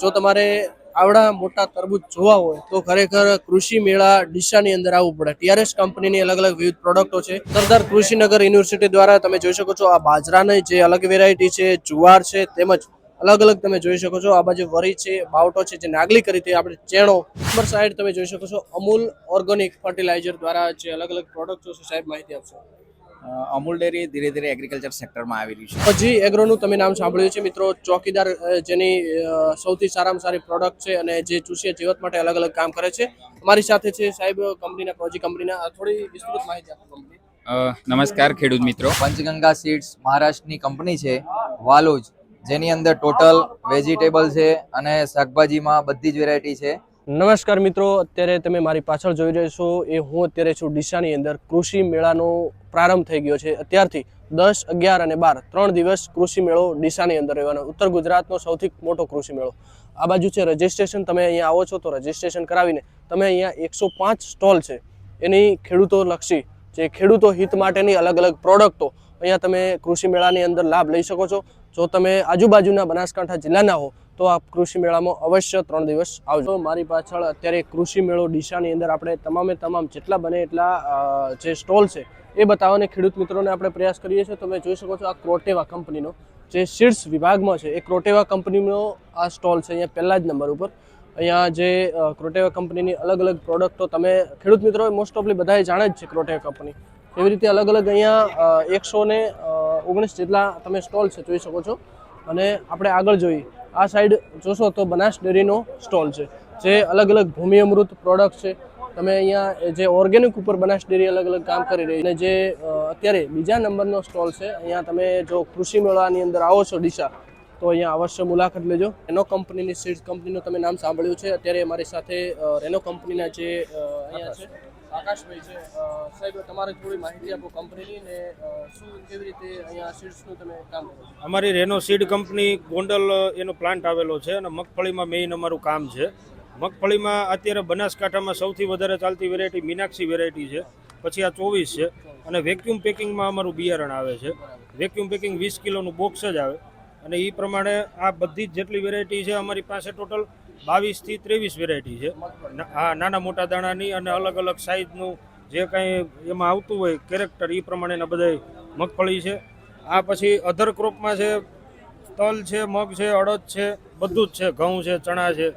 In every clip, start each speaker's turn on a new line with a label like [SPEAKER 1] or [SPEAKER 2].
[SPEAKER 1] જો તમારે આવડા મોટા તરબૂચ જોવા હોય, તો ખરેખર કૃષિ મેળા ડીસાની અંદર આવવું પડે. ટીઆરએસ કંપનીની અલગ અલગ વિવિધ પ્રોડક્ટો છે. સરદાર કૃષિનગર યુનિવર્સિટી દ્વારા તમે જોઈ શકો છો, આ બાજરાની જે અલગ વેરાયટી છે, જુવાર છે, તેમજ અલગ અલગ તમે જોઈ શકો છો, આ બાજુ વરી છે, બાવટો છે, જે નાગલી કરી હતી આપણે ચેણો નંબર સાઈડ તમે જોઈ શકો છો, અમૂલ ઓર્ગેનિક ફર્ટિલાઇઝર દ્વારા જે અલગ અલગ પ્રોડક્ટો છે, સાહેબ માહિતી આપશો.
[SPEAKER 2] અમૂલ ડેરી ધીરે ધીરે એગ્રીકલ્ચર સેક્ટરમાં આવી રહ્યું છે.
[SPEAKER 1] પછી એગ્રોનું તમે નામ સાંભળ્યું છે મિત્રો. ચોકીદાર જેની સૌથી સારામાં સારી પ્રોડક્ટ છે અને જે ચૂસિયા જીવત માટે અલગ અલગ કામ કરે છે. અમારી સાથે છે સાહેબ કંપનીના પ્રોજી કંપનીના થોડી વિસ્તૃત માહિતી આપો કંપની
[SPEAKER 3] નમસ્કાર ખેડૂત મિત્રો.
[SPEAKER 4] પંચગંગા સીડ્સ મહારાષ્ટ્રની કંપની છે વાલોજ. જેની અંદર ટોટલ વેજીટેબલ છે અને શાકભાજીમાં બધી જ વેરાયટી છે.
[SPEAKER 1] નમસ્કાર મિત્રો, અત્યારે તમે મારી પાછળ જોઈ રહ્યા છો, એ હું અત્યારે છું ડીસાની અંદર કૃષિ મેળાનો પ્રારંભ થઈ ગયો છે. અત્યારથી દસ, અગિયાર અને બાર, ત્રણ દિવસ કૃષિ મેળો ડીસાની અંદર રહેવાનો. ઉત્તર ગુજરાતનો સૌથી મોટો કૃષિ મેળો. આ બાજુ છે રજિસ્ટ્રેશન, તમે અહીંયા આવો છો તો રજિસ્ટ્રેશન કરાવીને તમે અહીંયા એકસો પાંચ સ્ટોલ છે. એની ખેડૂતો લક્ષી, જે ખેડૂતો હિત માટેની અલગ અલગ પ્રોડક્ટો અહીંયા તમે કૃષિ મેળાની અંદર લાભ લઈ શકો છો. જો તમે આજુબાજુના બનાસકાંઠા જિલ્લાના હો તો આપ કૃષિ મેળામાં અવશ્ય ત્રણ દિવસ આવજો. મારી પાછળ અત્યારે કૃષિ મેળો ડીસાની અંદર આપણે તમામે તમામ જેટલા બને એટલા જે સ્ટોલ છે એ બતાવવાને ખેડૂત મિત્રોને આપણે પ્રયાસ કરીએ છીએ. તમે જોઈ શકો છો આ ક્રોટેવા કંપનીનો જે શીર્ષ વિભાગમાં છે, એ ક્રોટેવા કંપનીનો આ સ્ટોલ છે અહીંયા પહેલા જ નંબર ઉપર. અહીંયા જે ક્રોટેવા કંપનીની અલગ અલગ પ્રોડક્ટો તમે ખેડૂત મિત્રો મોસ્ટ ઓફલી બધાએ જાણે જ છે ક્રોટેવા કંપની. એવી રીતે અલગ અલગ અહીંયા એકસો ને ઓગણીસ જેટલા તમે સ્ટોલ છે, જોઈ શકો છો. અને આપણે આગળ જોઈએ. આ સાઈડ જોશો તો બનાસ ડેરીનો સ્ટોલ છે, જે અલગ અલગ ભૂમિ અમૃત પ્રોડક્ટ છે. તમે અહીંયા જે ઓર્ગેનિક ઉપર બનાસ ડેરી અલગ અલગ કામ કરી રહી અને જે અત્યારે બીજા નંબરનો સ્ટોલ છે, અહીંયા તમે જો કૃષિ મેળાની અંદર આવો છો ડીસા, તો અહીંયા અવશ્ય મુલાકાત લેજો. રેનો કંપનીની સીડ્સ કંપનીનું તમે નામ સાંભળ્યું છે. અત્યારે મારી સાથે રેનો કંપનીના જે અહીંયા છે. આકાશભાઈ છે. સાહેબ, તમારે થોડી માહિતી આપો કંપનીની ને શું કેવી રીતે અહીંયા સીડ્સનું તમે કામ કરો
[SPEAKER 5] અમારી રેનો સીડ કંપની ગોંડલ એનો પ્લાન્ટ આવેલો છે અને મગફળીમાં મેઇન અમારું કામ છે. મગફળીમાં અત્યારે બનાસકાંઠામાં સૌથી વધારે ચાલતી વેરાયટી મીનાક્ષી વેરાયટી છે. પછી આ ચોવીસ છે અને વેક્યુમ પેકિંગમાં અમારું બિયારણ આવે છે. વેક્યુમ પેકિંગ વીસ કિલોનું બોક્સ જ આવે. અને એ પ્રમાણે આ બધી જ જેટલી વેરાયટી છે અમારી પાસે ટોટલ બાવીસથી ત્રેવીસ વેરાયટી છે. હા નાના મોટા દાણાની અને અલગ અલગ સાઇઝનું જે કાંઈ એમાં આવતું હોય કેરેક્ટર એ પ્રમાણેના બધા મગફળી છે. આ પછી અધર ક્રોપમાં છે, તલ છે, મગ છે, અડદ છે, બધું જ છે, ઘઉં છે, ચણા છે.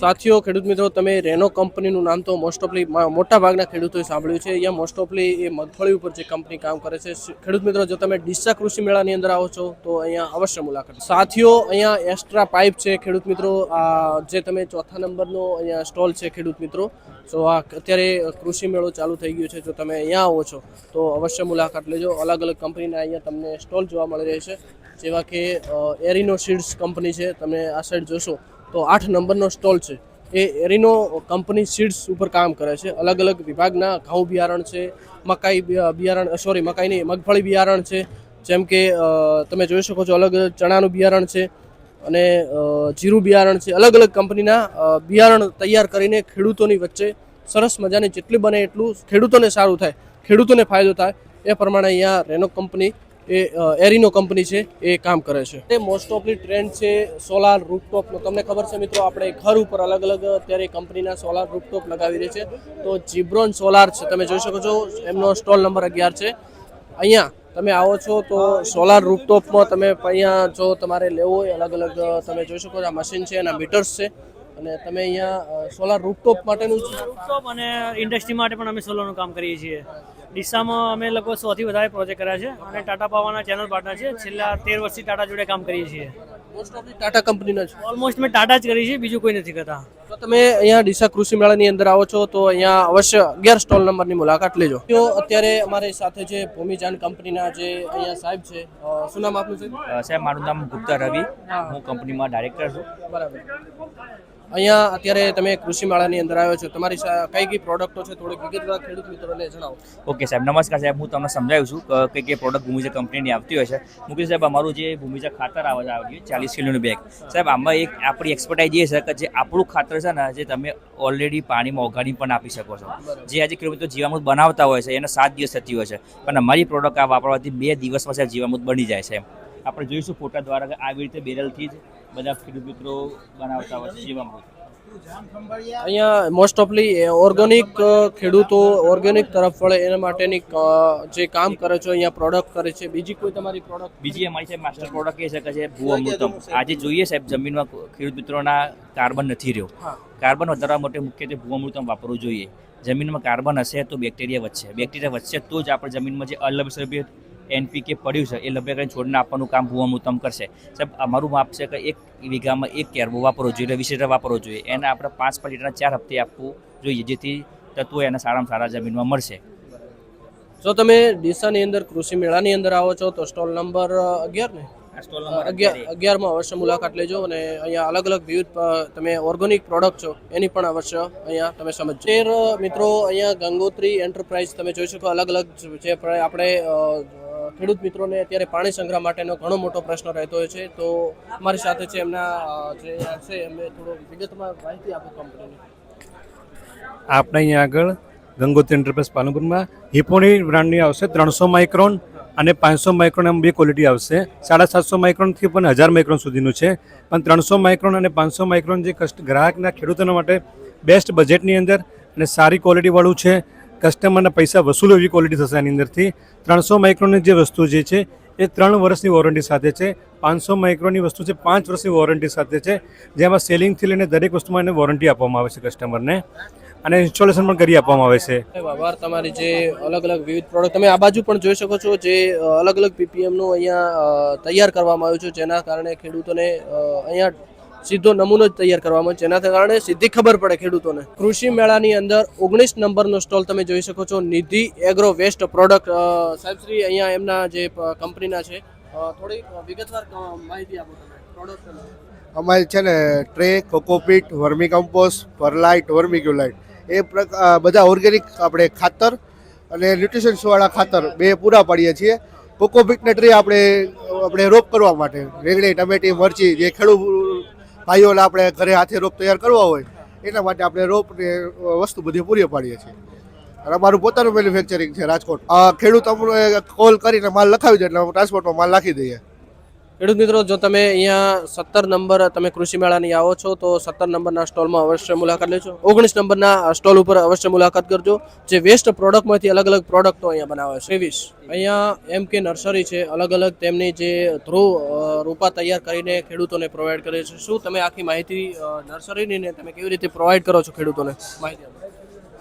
[SPEAKER 1] સાથીઓ, ખેડૂત મિત્રો, તમે રેનો કંપનીનું નામ તો મોસ્ટ ઓફલી મોટા ભાગના ખેડૂતોએ સાંભળ્યું છે. અહીંયા મોસ્ટ ઓફલી એ મગફળી ઉપર જે કંપની કામ કરે છે. ખેડૂત મિત્રો, જો તમે ડીસા કૃષિ મેળાની અંદર આવો છો, તો અહીંયા અવશ્ય મુલાકાત સાથીઓ, અહીંયા એક્સ્ટ્રા પાઇપ છે, ખેડૂત મિત્રો. આ જે તમે ચોથા નંબરનો અહીંયા સ્ટોલ છે, ખેડૂત મિત્રો. તો આ અત્યારે કૃષિ મેળો ચાલુ થઈ ગયો છે, જો તમે અહીંયા આવો છો, તો અવશ્ય મુલાકાત લેજો. અલગ અલગ કંપનીના અહીંયા તમને સ્ટોલ જોવા મળી રહે છે. જેવા કે એરિનો સીડ્સ કંપની છે. તમે આ સાઈડ જોશો. તો આઠ નંબરનો સ્ટોલ છે. એ એરિનો કંપની સીડ્સ ઉપર કામ કરે છે. અલગ અલગ વિભાગના ઘઉં બિયારણ છે, મકાઈ બિયારણ સોરી મકાઈની મગફળી બિયારણ છે. જેમ કે તમે જોઈ શકો છો અલગ ચણાનું બિયારણ છે અને જીરું બિયારણ છે. અલગ અલગ કંપનીના બિયારણ તૈયાર કરીને ખેડૂતોની વચ્ચે સરસ મજાની જેટલી બને એટલું ખેડૂતોને સારું થાય, ખેડૂતોને ફાયદો થાય. એ પ્રમાણે અહીંયા રેનો કંપની એ એરિનો કંપની છે, એ કામ કરે છે. તે મોસ્ટ ઓફલી ટ્રેન્ડ છે સોલાર રૂપટોપનો તમને ખબર છે મિત્રો, આપણે ઘર ઉપર અલગ અલગ અત્યારે કંપનીના સોલાર રૂપટોપ લગાવી રહી છે. તો જીબ્રોન સોલાર છે, તમે જોઈ શકો છો, એમનો સ્ટોલ નંબર અગિયાર છે. અહીંયા તમે આવો છો તો સોલાર રૂપટોપમાં તમે અહીંયા જો તમારે લેવો હોય, અલગ અલગ તમે જોઈ શકો છો, આ મશીન છે, એના મીટર્સ છે. અને તમે અહીંયા સોલાર રૂપટોપ માટેનું
[SPEAKER 6] રૂપટોપ અને ઇન્ડસ્ટ્રી માટે પણ અમે સોલારનું કામ કરીએ છીએ. ડીસામાં અમે લગભગ સૌથી વધારે પ્રોજેક્ટ કર્યા છે અને ટાટા પાવાના ચેનલ પાર્ટનર છે. છેલ્લા તેર વર્ષથી ટાટા જોડે કામ કરીએ છીએ.
[SPEAKER 1] મોસ્ટ ઓફ ટાટા કંપનીના છે?
[SPEAKER 6] ઓલમોસ્ટ મેં ટાટા જ કરી છે બીજું કોઈ નથી કરતા.
[SPEAKER 1] તો તમે અહીંયા ડીસા કૃષિ મેળાની અંદર આવો છો તો અહીંયા અવશ્ય અગિયાર સ્ટોલ નંબરની મુલાકાત લેજો. તો અત્યારે અમારી સાથે જે ભૂમિજાન કંપનીના જે અહીંયા સાહેબ છે શું નામ આપનું
[SPEAKER 2] છે સાહેબ મારું નામ ગુપ્તા રવિ. હું. કંપનીમાં ડાયરેક્ટર છું.
[SPEAKER 1] બરાબર. અહીંયા અત્યારે તમે કૃષિ મેળાની અંદર આવ્યો છો. તમારી કઈ કઈ પ્રોડક્ટો છે? થોડીક વિગતવાર ખેડૂત મિત્રોને જણાવો.
[SPEAKER 2] ઓકે સાહેબ નમસ્કાર સાહેબ હું તમને સમજાવું છું કે કઈ કઈ પ્રોડક્ટ ભૂમિજા કંપનીની આવતી હોય છે. મુકેશ સાહેબ અમારું જે ભૂમિજા ખાતર આવે છે ચાલીસ કિલોની બેગ સાહેબ આમાં એક આપણી એક્સપર્ટાઇઝ એ છે કે જે આપણું ખાતર છે ને જે તમે ઓલરેડી પાણીમાં ઓગાળી પણ આપી શકો છો. જે આજે ખેડૂતો જીવામૃત બનાવતા હોય છે એને સાત દિવસ થતી હોય છે. પણ અમારી પ્રોડક્ટ આ વાપરવાથી બે દિવસમાં સાહેબ જીવામૃત બની જાય છે આપણે જોઈશું ફોટા દ્વારા આવી રીતે બેરલથી જ બધા ખેડૂત મિત્રો બનાવતા હોય છે જીવામૃત
[SPEAKER 1] અહીંયા મોસ્ટ ઓફલી ઓર્ગેનિક ખેડૂતો ઓર્ગેનિક તરફ વળે એના માટેની જે કામ કરે છે અહીંયા પ્રોડક્ટ કરે છે. બીજી કોઈ તમારી પ્રોડક્ટ
[SPEAKER 2] બીજી અમારી સાહેબ માસ્ટર પ્રોડક્ટ એ છે કે છે ભૂ અમૃતમ. આજે જોઈએ સાહેબ જમીનમાં ખેડૂત મિત્રોના કાર્બન નથી રહ્યો. કાર્બન વધારવા માટે મુખ્યત્વે ભૂ અમૃતમ વાપરવું જોઈએ. જમીનમાં કાર્બન હશે તો બેક્ટેરિયા વધશે. બેક્ટેરિયા વધશે તો જ આપણે જમીનમાં જે અલભ્ય એનપીકે પડ્યું છે એ લભ્ય કરીને છોડને આપવાનું કામ ભૂ ઉત્તમ કરશે. સાહેબ અમારું માપ છે કે એક વીઘામાં એક કેરબો વાપરવો જોઈએ એટલે વીસ લીટર વાપરવો જોઈએ. એને આપણે પાંચ પાંચ લીટરના ચાર હપ્તે આપવું જોઈએ જેથી તત્વો એને સારામાં સારા જમીનમાં મળશે.
[SPEAKER 1] જો તમે ડીસાની અંદર કૃષિ મેળાની અંદર આવો છો તો સ્ટોલ નંબર અગિયાર ને?
[SPEAKER 2] આ સ્ટોલ
[SPEAKER 1] અગિયાર અગિયારમાં અવશ્ય મુલાકાત લેજો અને અહીંયા અલગ અલગ વિવિધ તમે ઓર્ગોનિક પ્રોડક્ટ છો એની પણ અવશ્ય અહીંયા તમે સમજો તેર મિત્રો અહીંયા ગંગોત્રી એન્ટરપ્રાઇઝ તમે જોઈ શકો અલગ અલગ જે આપણે ખેડૂત મિત્રોને અત્યારે પાણી સંગ્રહ માટેનો ઘણો મોટો પ્રશ્ન રહેતો હોય છે. તો અમારી સાથે છે એમના જે છે, એમને થોડો વિગતમાં માહિતી આપો કંપનીની
[SPEAKER 7] આપણે અહીંયા આગળ ગંગોત્રી એન્ટરપ્રાઇઝ પાલનપુરમાં હિપોની બ્રાન્ડની આવશે ત્રણસો માઇક્રોન અને પાંચસો માઇક્રોન એમ બે ક્વોલિટી આવશે. સાડા સાતસો માઇક્રોનથી પણ હજાર માઇક્રોન સુધીનું છે. પણ ત્રણસો માઇક્રોન અને પાંચસો માઇક્રોન જે કસ્ટ ગ્રાહકના ખેડૂતોના માટે બેસ્ટ બજેટની અંદર અને સારી ક્વોલિટીવાળું છે. કસ્ટમરના પૈસા વસૂલ એવી ક્વોલિટી થશે આની અંદરથી. ત્રણસો માઇક્રોની જે વસ્તુ જે છે, એ ત્રણ વર્ષની વોરંટી સાથે છે. પાંચસો માઇક્રોની વસ્તુ છે, પાંચ વર્ષની વોરંટી સાથે છે. જેમાં સેલિંગથી લઈને દરેક વસ્તુમાં એને વોરંટી આપવામાં આવે છે કસ્ટમરને અને ઇન્સ્ટોલેશન પણ કરી આપવામાં આવે છે.
[SPEAKER 1] આભાર તમારી જે અલગ અલગ વિવિધ પ્રોડક્ટ તમે આ બાજુ પણ જોઈ શકો છો જે અલગ અલગ પીપીએમનું અહીંયા તૈયાર કરવામાં આવ્યું છે, જેના કારણે ખેડૂતોને અહીંયા સીધો નમૂનો જ તૈયાર કરવામાં આવે જેના કારણે સીધી ખબર પડે ખેડૂતોને. કૃષિ મેળાની અંદર ઓગણીસ નંબરનો સ્ટોલ તમે જોઈ શકો છો. નિધિ એગ્રો વેસ્ટ પ્રોડક્ટ સાહેબશ્રી અહીંયા એમના જે કંપનીના છે. થોડી વિગતવાર માહિતી આપો તમે. પ્રોડક્ટ
[SPEAKER 8] અમારે છે ને, tray, cocopeat, vermicompost, perlite, vermiculite. એ બધા ઓર્ગેનિક આપણે ખાતર અને ન્યુટ્રિશન્સવાળા ખાતર બે પૂરા પાડીએ છીએ. કોકોપીટને ટ્રે આપણે આપણે રોપ કરવા માટે. રેંગણી, ટમેટી, મરચી, જે ખેડૂત ભાઈઓને આપણે ઘરે હાથે રોપ તૈયાર કરવા હોય, એના માટે આપણે રોપ ને વસ્તુ બધી પૂરી પાડીએ છીએ. અને અમારું પોતાનું મેન્યુફેક્ચરિંગ છે રાજકોટ. ખેડૂત અમને કોલ કરીને માલ લખાવી દે એટલે ટ્રાન્સપોર્ટમાં માલ નાખી દઈએ.
[SPEAKER 1] ખેડૂત મિત્રો જો તમે અહીંયા સત્તર નંબર તમે કૃષિ મેળાની આવો છો તો સત્તર નંબરના સ્ટોલમાં અવશ્ય મુલાકાત લેજો. ઓગણીસ નંબરના સ્ટોલ ઉપર અવશ્ય મુલાકાત કરજો. જે વેસ્ટ પ્રોડક્ટમાંથી અલગ અલગ પ્રોડક્ટો અહીંયા બનાવે છે. ત્રેવીસ અહીંયા એમ કે નર્સરી છે અલગ અલગ તેમની જે ધ્રુવ રૂપા તૈયાર કરીને ખેડૂતોને પ્રોવાઈડ કરે છે. શું તમે આખી માહિતી નર્સરીની ને તમે કેવી રીતે પ્રોવાઈડ કરો છો ખેડૂતોને? માહિતી.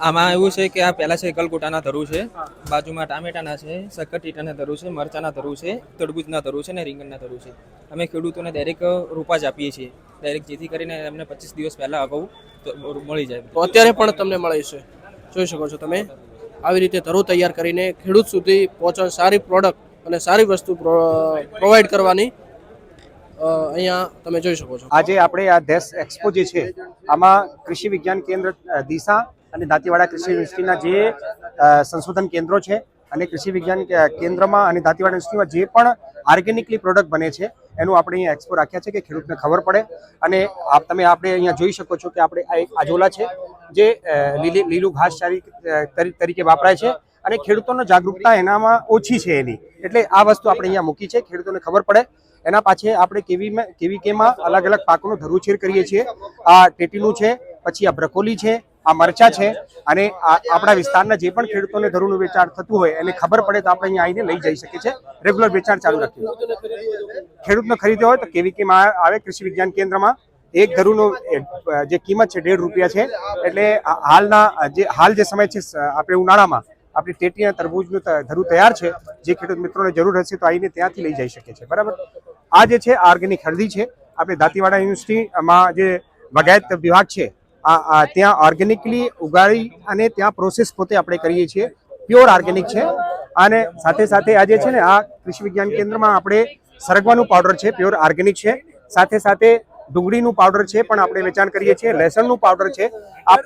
[SPEAKER 9] આમાં એવું છે કે આ પહેલા છે ગલગોટાના ધરું છે બાજુમાં ટામેટાના છે સક્કરટીટાના ધરું છે મરચાના ધરું છે તરબૂચના ધરું છે અને રીંગણના ધરું છે. અમે ખેડૂતોને દરેક રૂપા જ આપીએ છીએ. દરેક જેથી કરીને એમને પચીસ દિવસ પહેલાં અગાઉ મળી જાય.
[SPEAKER 1] તો અત્યારે પણ તમને મળે છે. જોઈ શકો છો તમે. આવી રીતે ધરું તૈયાર કરીને ખેડૂત સુધી પહોંચવા સારી પ્રોડક્ટ અને સારી વસ્તુ પ્રોવાઈડ કરવાની અહીંયા તમે જોઈ શકો છો.
[SPEAKER 10] આજે આપણે આ દેશ એક્સપો જે છે આમાં કૃષિ વિજ્ઞાન કેન્દ્ર દિશા અને દાંતીવાડા કૃષિ યુનિવર્સિટીના જે સંશોધન કેન્દ્રો છે અને કૃષિ વિજ્ઞાન કેન્દ્રમાં અને દાંતીવાડા યુનિવર્સિટીમાં જે પણ ઓર્ગેનિકલી પ્રોડક્ટ બને છે, એનું આપણે અહીંયા એક્સપો રાખ્યા છે કે ખેડૂતને ખબર પડે. અને આપ, તમે આપણે અહીંયા જોઈ શકો છો કે આપણે આ એક આજોલા છે, જે લીલી, લીલું ઘાસચારી તરીકે વાપરાય છે અને ખેડૂતોનો જાગૃતતા એનામાં ઓછી છે એની. એટલે આ વસ્તુ આપણે અહીંયા મૂકી છે, ખેડૂતોને ખબર પડે. એના પાછે આપણે કેવી કેવી કેમાં અલગ અલગ પાકોનું ધરુછેર કરીએ છીએ. આ ટેટીનું છે, પછી આ બ્રકોલી છે આ મરચા છે અને આપણા વિસ્તારના જે પણ ખેડૂતોને ધરુનું વેચાણ થતું હોય એને ખબર પડે તો આપણે અહીંયા આવીને લઈ જઈ શકીએ છીએ. રેગ્યુલર વેચાણ ચાલુ રાખીએ. ખેડૂતનો ખરીદ્યો હોય તો કેવી કેમ આવે કૃષિ વિજ્ઞાન કેન્દ્રમાં. એક ધરુનો જે કિંમત છે દેઢ રૂપિયા છે. એટલે હાલના, જે, હાલ જે સમય છે આપણે ઉનાળામાં આપણી અને તરબૂજનું ધરું તૈયાર છે. જે ખેડૂત મિત્રોને જરૂર હશે તો આવીને ત્યાંથી લઈ જઈ શકે છે બરાબર? આ જે છે ઓર્ગેનિક હળદી છે. આપણે દાંતીવાડા યુનિવર્સિટીમાં જે બાગાયત વિભાગ છે ત્યાં ઓર્ગેનિકલી ઉગાડી અને ત્યાં પ્રોસેસ પોતે આપણે કરીએ છીએ. પ્યોર ઓર્ગેનિક છે. અને સાથે સાથે આ જે છે ને આ કૃષિ વિજ્ઞાન કેન્દ્રમાં આપણે સરગવાનું પાવડર છે પ્યોર ઓર્ગેનિક છે. સાથે સાથે ડુંગળીનું પાવડર છે પણ આપણે વેચાણ કરીએ છીએ. લસણનું પાવડર છે. આ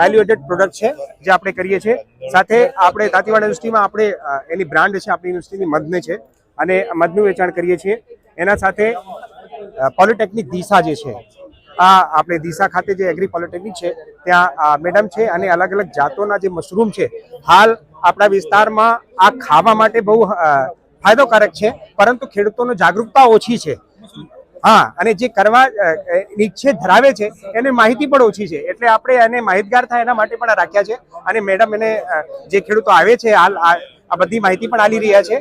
[SPEAKER 10] વેલ્યુ એડેડ પ્રોડક્ટ છે જે આપણે કરીએ છીએ. સાથે આપણે દાંતીવાડા યુનિવર્સિટીમાં આપણે એની બ્રાન્ડ છે, આપણી યુનિવર્સિટીની મધને છે. અને મધનું વેચાણ કરીએ છીએ. એના સાથે પોલિટેકનિક દિશા જે છે આ આપણે દિશા ખાતે જે એગ્રી પોલિટેકનિક છે, ત્યાં મેડમ છે અને અલગ અલગ જાતોના જે મશરૂમ છે, હાલ આપણા વિસ્તારમાં આ ખાવા માટે બહુ ફાયદોકારક છે, પરંતુ ખેડૂતોનો જાગૃતતા ઓછી છે. હા, અને જે કરવા ઈચ્છે ધરાવે છે, એને માહિતી પણ ઓછી છે. એટલે આપણે એને માહિતગાર થાય એના માટે પણ રાખ્યા છે. અને મેડમ એને જે ખેડૂતો આવે છે, હાલ આ બધી માહિતી પણ આલી રહ્યા છે.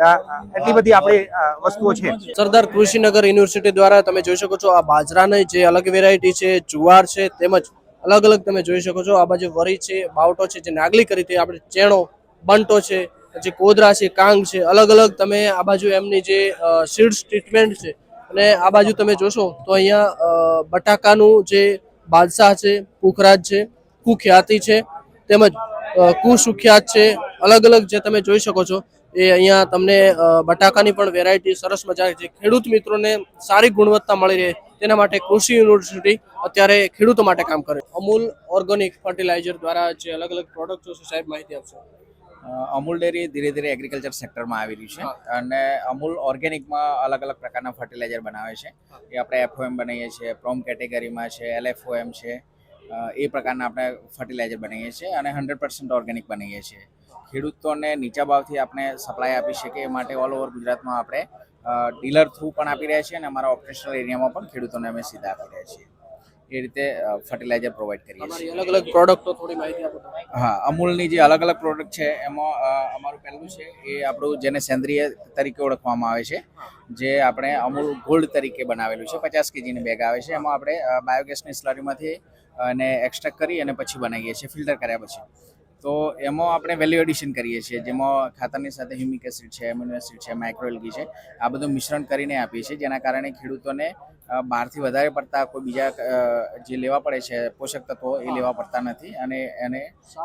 [SPEAKER 10] એટલી બધી આપણે વસ્તુઓ છે.
[SPEAKER 1] સરદાર કૃષિનગર યુનિવર્સિટી દ્વારા તમે જોઈ શકો છો આ બાજરાની જે અલગ વેરાયટી છે, જુવાર છે, તેમજ અલગ અલગ તમે જોઈ શકો છો આ બાજુ વરી છે, બાવટો છે, જે નાગલી કરી હતી આપણે ચેણો, બંટો છે, પછી કોદરા છે, કાંગ છે, અલગ અલગ તમે આ બાજુ એમની જે સીડ્સ ટ્રીટમેન્ટ છે, અને આ બાજુ તમે જોશો તો અહીંયા બટાકાનું જે બાદશાહ છે કુખરાજ છે, કુખ્યાતિ છે, તેમજ કુસુખ્યાત છે, અલગ અલગ જે તમે જોઈ શકો છો એ અહીંયા તમને બટાકાની પણ વેરાયટી સરસ મજા છે ખેડૂત મિત્રોને સારી ગુણવત્તા મળી રહે તેના માટે કૃષિ યુનિવર્સિટી અત્યારે ખેડૂતો માટે કામ કરે અમૂલ ઓર્ગેનિક ફર્ટિલાઇઝર દ્વારા જે અલગ અલગ પ્રોડક્ટો છે સાહેબ માહિતી આપશો?
[SPEAKER 11] અમૂલ ડેરી ધીરે ધીરે એગ્રીકલ્ચર સેક્ટરમાં આવી રહી છે અને અમૂલ ઓર્ગેનિકમાં અલગ અલગ પ્રકારના ફર્ટિલાઇઝર બનાવે છે. એ આપણે એફઓએમ બનાવીએ છીએ પ્રોમ કેટેગરીમાં છે એલએફઓએમ છે એ પ્રકારના આપણે ફર્ટિલાઇઝર બનાવીએ છીએ અને હંડ્રેડ પર્સન્ટ ઓર્ગેનિક બનાવીએ છીએ. ખેડૂતોને નીચા ભાવથી આપણે સપ્લાય આપી શકીએ એ માટે ઓલ ઓવર ગુજરાતમાં આપણે ડીલર થ્રુ પણ આપી રહ્યા છીએ અને અમારા ઓપરેશનલ એરિયામાં પણ ખેડૂતોને અમે સીધા આપી રહ્યા છીએ. એ રીતે ફર્ટિલાઇઝર પ્રોવાઈડ કરીએ છીએ.
[SPEAKER 1] અલગ અલગ પ્રોડક્ટો થોડી માહિતી આપો
[SPEAKER 11] હા અમૂલની જે અલગ અલગ પ્રોડક્ટ છે એમાં અમારું પહેલું છે એ આપણું જેને સેન્દ્રિય તરીકે ઓળખવામાં આવે છે જે આપણે અમૂલ ગોલ્ડ તરીકે બનાવેલું છે પચાસ કેજીની બેગ આવે છે. એમાં આપણે બાયોગેસની સ્લરીમાંથી અને એક્સ્ટ્રેક્ટ કરી અને પછી બનાવીએ છીએ ફિલ્ટર કર્યા પછી. તો એમાં આપણે વેલ્યુ એડિશન કરીએ છીએ જેમાં ખાતરની સાથે હ્યુમિક એસિડ છે એમિનો એસિડ છે માઇક્રોએલ્ગી છે આ બધું મિશ્રણ કરીને આપીએ છીએ જેના કારણે ખેડૂતોને બહારથી વધારે પડતા કોઈ બીજા જે લેવા પડે છે પોષક તત્વો એ લેવા પડતા નથી અને એને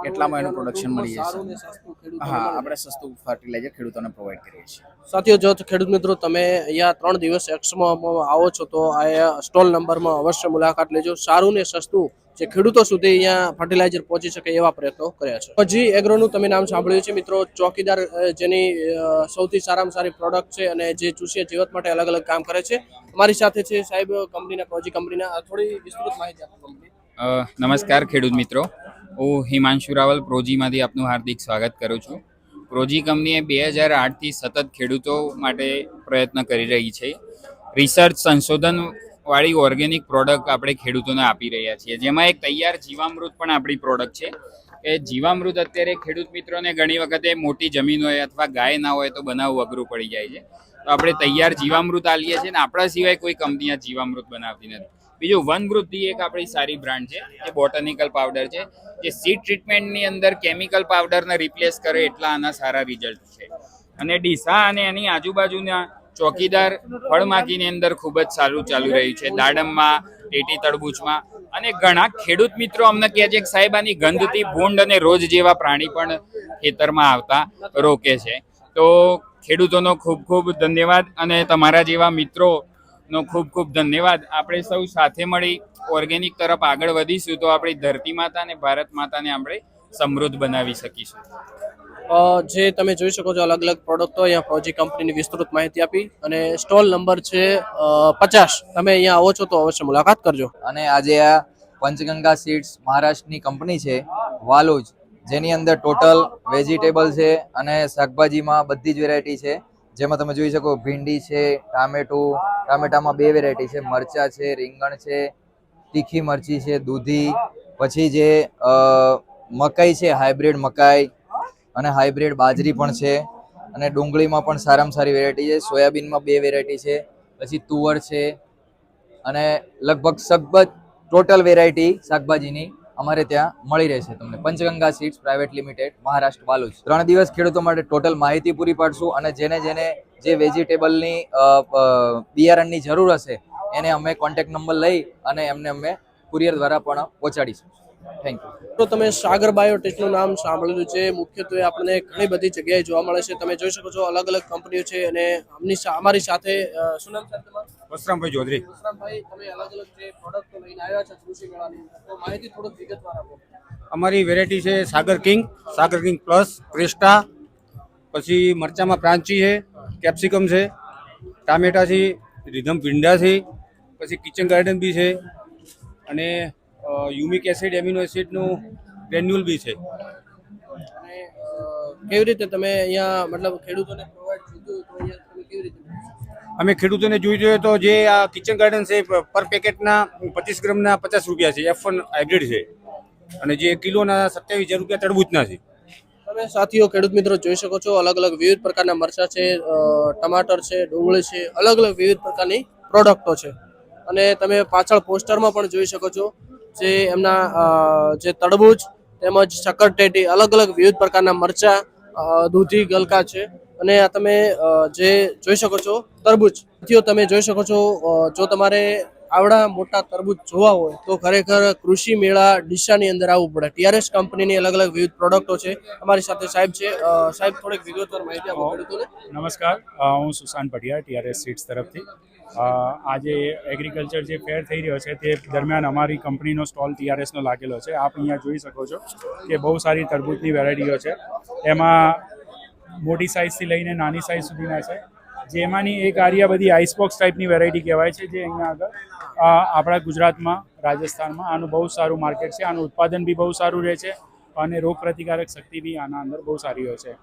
[SPEAKER 11] એટલામાં એનું પ્રોડક્શન મળી જશે હા આપણે સસ્તું ફર્ટિલાઇઝર ખેડૂતોને પ્રોવાઈડ કરીએ છીએ.
[SPEAKER 1] સાથીઓ જો ખેડૂત મિત્રો તમે અહીંયા ત્રણ દિવસ એક્સમાં આવો છો તો આ સ્ટોલ નંબરમાં અવશ્ય મુલાકાત લેજો. સારું ને સસ્તું જે ખેડૂતો સુધી અહીંયા ફર્ટિલાઇઝર પહોંચી શકે એવા પ્રયત્નો કર્યા છે. જી એગ્રોનું તમે નામ સાંભળ્યું છે, મિત્રો. ચોકીદાર જેની સૌથી સારામાં સારી પ્રોડક્ટ છે અને જે ચૂસિયા જીવત માટે અલગ અલગ કામ કરે છે. અમારી સાથે છે સાહેબ, કંપનીના પ્રોજી કંપનીના. થોડી વિસ્તૃત માહિતી આપો
[SPEAKER 3] નમસ્કાર ખેડૂત મિત્રો. હું હિમાંશુ રાવલ, પ્રોજીમાંથી આપનું હાર્દિક સ્વાગત કરું છું. પ્રોજી કંપનીએ બે હજાર આઠથી સતત ખેડૂતો માટે પ્રયત્ન કરી રહી છે. રિસર્ચ સંશોધન વાળી ઓર્ગેનિક પ્રોડક્ટ આપણે ખેડૂતોને આપી રહ્યા છીએ. જેમાં એક તૈયાર જીવામૃત પણ આપણી પ્રોડક્ટ છે. એ જીવામૃત અત્યારે ખેડૂત મિત્રોને ઘણી વખતે મોટી જમીન હોય અથવા ગાય ના હોય તો બનાવવું અઘરું પડી જાય છે. તો આપણે તૈયાર જીવામૃત આલીએ છીએ ને આપણા સિવાય કોઈ કંપની આ જીવામૃત બનાવતી નથી. બીજું વનવૃદ્ધિ એક આપણી સારી બ્રાન્ડ છે, જે બોટનિકલ પાવડર છે, જે સીડ ટ્રીટમેન્ટની અંદર કેમિકલ પાવડરને રિપ્લેસ કરે એટલા આના સારા રિઝલ્ટ છે. અને ડીસા અને એની આજુબાજુના ચોકીદાર ફળમાકીની અંદર ખૂબ જ સારું ચાલુ રહ્યું છે. દાડમમાં, ટેટી તરબૂચમાં અને ઘણા ખેડૂત મિત્રો અમને કહે છે કે સાહેબ, આની ગંધથી ભૂંડ અને રોજ જેવા પ્રાણી પણ ખેતરમાં આવતા રોકે છે. તો ખેડૂતોનો ખૂબ ખૂબ ધન્યવાદ અને તમારા જેવા મિત્રોનો ખૂબ ખૂબ ધન્યવાદ. આપણે સૌ સાથે મળી ઓર્ગેનિક તરફ આગળ વધીશું તો આપણી ધરતી માતા અને ભારત માતાને આપણે સમૃદ્ધ બનાવી શકીશું.
[SPEAKER 1] જે તમે જોઈ શકો છો અલગ અલગ પ્રોડક્ટો અહીંયા ફોજી કંપનીની વિસ્તૃત માહિતી આપી અને સ્ટોલ નંબર છે પચાસ. તમે અહીંયા આવો છો તો અવશ્ય મુલાકાત કરજો.
[SPEAKER 4] અને આજે આ પંચગંગા સીડ્સ મહારાષ્ટ્રની કંપની છે, વાલોજ. જેની અંદર ટોટલ વેજીટેબલ છે અને શાકભાજીમાં બધી જ વેરાયટી છે. જેમાં તમે જોઈ શકો ભીંડી છે, ટામેટું, ટામેટામાં બે વેરાયટી છે. મરચા છે, રીંગણ છે, તીખી મરચી છે, દૂધી. પછી જે મકાઈ છે હાઇબ્રિડ મકાઈ અને હાઇબ્રિડ બાજરી પણ છે. અને ડુંગળીમાં પણ સારામાં સારી વેરાયટી છે. સોયાબીનમાં બે વેરાયટી છે. પછી તુવર છે. અને લગભગ સગભગ ટોટલ વેરાયટી શાકભાજીની અમારે ત્યાં મળી રહેશે તમને. Panchganga seeds private limited Maharashtra Waluj ત્રણ દિવસ ખેડૂતો માટે ટોટલ માહિતી પૂરી પાડશું અને જેને જેને જે વેજીટેબલની બિયારણની જરૂર હશે, એને અમે કોન્ટેક્ટ નંબર લઈ અને એમને અમે કુરિયર દ્વારા પણ પહોંચાડીશું. થેન્ક યુ
[SPEAKER 1] તો તમે સાગર બાયોટેકનું નામ સાંભળેલું છે. મુખ્યત્વે આપણને ઘણી બધી જગ્યાએ જોવા મળે છે. તમે જોઈ શકો છો અલગ અલગ કંપનીઓ છે અને આમની સા- અમારી સાથે શું નામ છે તમારું?
[SPEAKER 7] વસરામભાઈ ચૌધરી.
[SPEAKER 1] વિશ્રામભાઈ તમે અલગ અલગ જે પ્રોડક્ટો લઈને આવ્યા છો કૃષિ મેળાની તો માહિતી થોડુંક વિગતવાર આપો.
[SPEAKER 7] અમારી વેરાયટી છે Sagar king Sagar king plus Krista પછી મરચામાં પ્રાંચી છે કેપ્સિકમ છે ટામેટા છે રીધમ ભીંડા છે પછી કિચન ગાર્ડન બી છે અને યુમિક એસિડ એમિનો એસિડનું ગ્રેન્યુલ બી છે.
[SPEAKER 1] અને કેવી રીતે તમે અહીંયા મતલબ ખેડૂતોને પ્રોવાઈડ
[SPEAKER 12] અમે ખેડૂતોને જોઈ જોઈએ તો જે આ કિચન ગાર્ડન છે પર પેકેટના પચીસ ગ્રામના પચાસ રૂપિયા છે એફ વન હાઇબ્રિડ છે. અને જે કિલોના સત્યાવીસ હજાર રૂપિયા તડબૂચના છે.
[SPEAKER 1] તમે સાથીઓ ખેડૂત મિત્રો જોઈ શકો છો અલગ અલગ વિવિધ પ્રકારના મરચા છે ટમાટર છે ડુંગળી છે અલગ અલગ વિવિધ પ્રકારની પ્રોડક્ટો છે. અને તમે પાછળ પોસ્ટરમાં પણ જોઈ શકો છો જે એમના જે તરબૂચ તેમજ શક્કરટેટી અલગ અલગ વિવિધ પ્રકારના મરચા દૂધી, ગલકા છે. અને આ તમે જે જોઈ શકો છો, તરબૂચ. તમે જોઈ શકો છો જો તમારે આવડા મોટા તરબૂચ જોવા હોય, તો ખરેખર કૃષિ મેળા ડીસાની અંદર આવવું પડે. ટીઆરએસ કંપનીની અલગ અલગ વિવિધ પ્રોડક્ટો છે. અમારી સાથે સાહેબ છે. સાહેબ, થોડીક વિગતવાર માહિતી આપો
[SPEAKER 7] નમસ્કાર. હું સુશાંત પટિયા ટીઆરએસ સીટ્સ તરફથી. આજે એગ્રીકલ્ચર જે ફેર થઈ રહ્યો છે તે દરમિયાન અમારી કંપનીનો સ્ટોલ ટીઆરએસનો લાગેલો છે. આપ અહીંયા જોઈ શકો છો કે બહુ સારી તરબૂચની વેરાયટીઓ છે. એમાં મોટી સાઇઝથી લઈને નાની સાઇઝ સુધીના છે. જેમાંની એક આરિયા બધી આઈસબોક્સ ટાઈપની વેરાયટી કહેવાય છે જે અહીંયા આગળ આપણા ગુજરાતમાં, રાજસ્થાનમાં આનું બહુ સારું માર્કેટ છે. આનું ઉત્પાદન બી બહુ સારું રહે છે. અને રોગ પ્રતિકારક શક્તિ બી આના અંદર બહુ સારી હોય છે.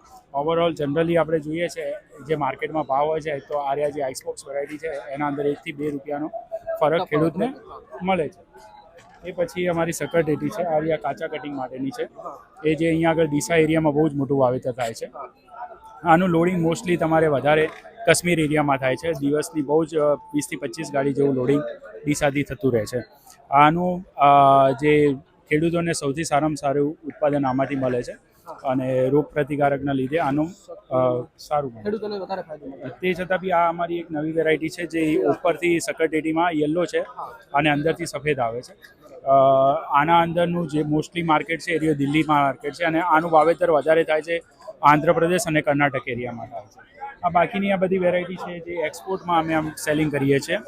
[SPEAKER 7] ઓવરઓલ જનરલી આપણે જોઈએ છે, જે માર્કેટમાં ભાવ હોય છે, તો આર્યા જે આઈસબોક્સ વેરાયટી છે, એના અંદર એકથી બે રૂપિયાનો ફરક ખેડૂતને મળે છે. એ પછી અમારી સકરટેટી છે, આર્યા કાચા કટિંગ માટેની છે. એ જે અહીંયા આગળ ડીસા એરિયામાં બહુ જ મોટું વાવેતર થાય છે. આનું લોડિંગ મોસ્ટલી તમારે વધારે કશ્મીર એરિયામાં થાય છે. દિવસની બહુ જ વીસથી પચીસ ગાડી જેવું લોડિંગ ડીસાથી થતું રહે છે. આનું જે ખેડૂતોને સૌથી સારામાં સારું ઉત્પાદન આમાંથી મળે છે અને રોગ પ્રતિકારકના લીધે આનું સારું
[SPEAKER 1] ખેડૂતોને વધારે ફાયદો
[SPEAKER 7] તે છતાં બી આ અમારી એક નવી વેરાયટી છે જે ઉપરથી સકરટેટીમાં યલો છે અને અંદરથી સફેદ આવે છે. આના અંદરનું જે મોસ્ટલી માર્કેટ છે એ દિલ્હીમાં માર્કેટ છે અને આનું વાવેતર વધારે થાય છે આંધ્રપ્રદેશ અને કર્ણાટક એરિયામાં થાય છે. આ બાકીની આ બધી વેરાયટી છે જે એક્સપોર્ટમાં અમે આમ સેલિંગ કરીએ છીએ.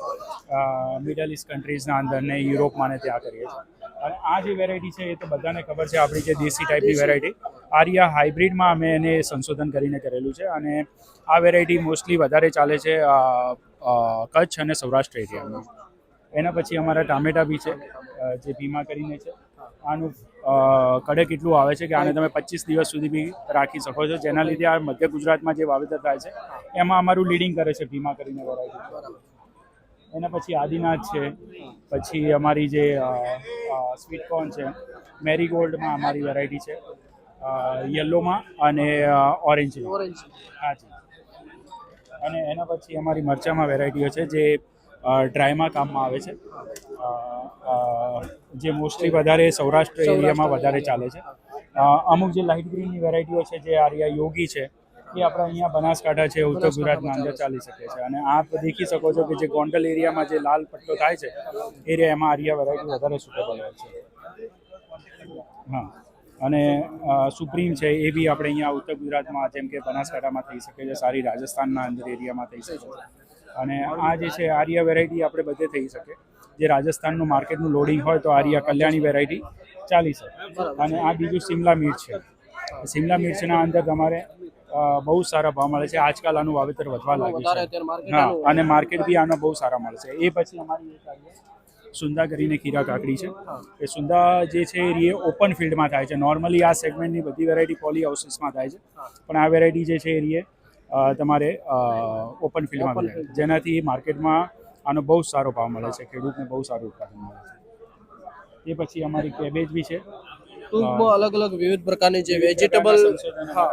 [SPEAKER 7] મિડલ ઇસ્ટ કન્ટ્રીઝના અંદર ને યુરોપમાં ને ત્યાં કરીએ છીએ. અને આ જે વેરાયટી છે એ તો બધાને ખબર છે, આપણી જે દેશી ટાઈપની વેરાયટી આરિયા હાઇબ્રિડમાં અમે એને સંશોધન કરીને કરેલું છે અને આ વેરાયટી મોસ્ટલી વધારે ચાલે છે કચ્છ અને સૌરાષ્ટ્ર એરિયામાં એના પછી અમારા ટામેટા બી છે જે ભીમા કરીને છે. આનું કડક એટલું આવે છે કે આને તમે પચીસ દિવસ સુધી બી રાખી શકો છો. જેના લીધે આ મધ્ય ગુજરાતમાં જે વાવેતર થાય છે, એમાં અમારું લીડિંગ કરે છે ભીમા કરીને વેરાયટી એના પછી આદિનાથ છે પછી અમારી જે સ્વીટકોર્ન છે મેરીગોલ્ડમાં અમારી વેરાયટી છે યલોમાં અને ઓરેન્જ
[SPEAKER 1] ઓરેન્જ
[SPEAKER 7] હાજી અને એના પછી અમારી મરચામાં વેરાયટીઓ છે જે ડ્રાયમાં કામમાં આવે છે. જે મોસ્ટલી વધારે સૌરાષ્ટ્ર એરિયામાં વધારે ચાલે છે. અમુક જે લાઇટ ગ્રીનની વેરાયટીઓ છે જે આર્યા યોગી છે એ આપણે અહીંયા બનાસકાંઠા છે ઉત્તર ગુજરાતના અંદર ચાલી શકે છે. અને આપ દેખી શકો છો કે જે ગોંડલ એરિયામાં જે લાલ પટ્ટો થાય છે એરિયા એમાં આર્યા વેરાયટી વધારે સુટેબલ હોય છે. હા. અને સુપ્રીમ છે એ બી આપણે અહીંયા ઉત્તર ગુજરાતમાં જેમ કે બનાસકાંઠામાં થઈ શકે છે સારી રાજસ્થાનના અંદર એરિયામાં થઈ શકે છે. અને આ જે છે આર્યા વેરાયટી આપણે બધે થઈ શકે. જે રાજસ્થાનનું માર્કેટનું લોડિંગ હોય તો આર્યા કલ્યાણી વેરાયટી ચાલી શકે. અને આ બીજું શિમલા મિર્ચ છે. શિમલા મિર્ચના અંદર તમારે બહુ સારા ભાવ મળે છે. આજકાલ આનું વાવેતર વધવા લાગ્યું છે. હા અને માર્કેટ બી આના બહુ સારા મળે છે. એ પછી અમારી એક આવી સુંદા કરીને ખીરા કાકડી છે. એ સુંદા જે છે એ ઓપન ફિલ્ડમાં થાય છે. નોર્મલી આ સેગમેન્ટની બધી વેરાયટી પોલી હાઉસીસમાં થાય છે. પણ આ વેરાયટી જે છે એ તમારે ઓપન ફિલ્ડમાં મળે. છે જેનાથી માર્કેટમાં આનો બહુ સારો ભાવ મળે છે. ખેડૂતને બહુ સારું ઉત્પાદન મળે છે. એ પછી અમારી કેબેજ બી છે.
[SPEAKER 1] ટૂંકમાં અલગ અલગ વિવિધ પ્રકારની જે વેજીટેબલ હા.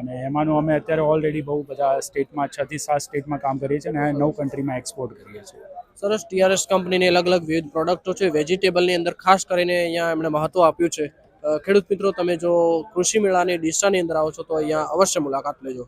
[SPEAKER 7] અને એમાંનું અમે અત્યારે ઓલરેડી બહુ બધા સ્ટેટમાં છ થી સાત સ્ટેટમાં કામ કરીએ છીએ અને નવ કન્ટ્રીમાં એક્સપોર્ટ કરીએ છીએ.
[SPEAKER 1] સરસ ટીઆરએસ કંપનીની અલગ અલગ વિવિધ પ્રોડક્ટો છે વેજીટેબલની અંદર ખાસ કરીને અહીંયા એમણે મહત્વ આપ્યું છે. ખેડૂત મિત્રો તમે જો કૃષિ મેળાની ડીસાની અંદર આવો છો તો અહીંયા અવશ્ય મુલાકાત લેજો.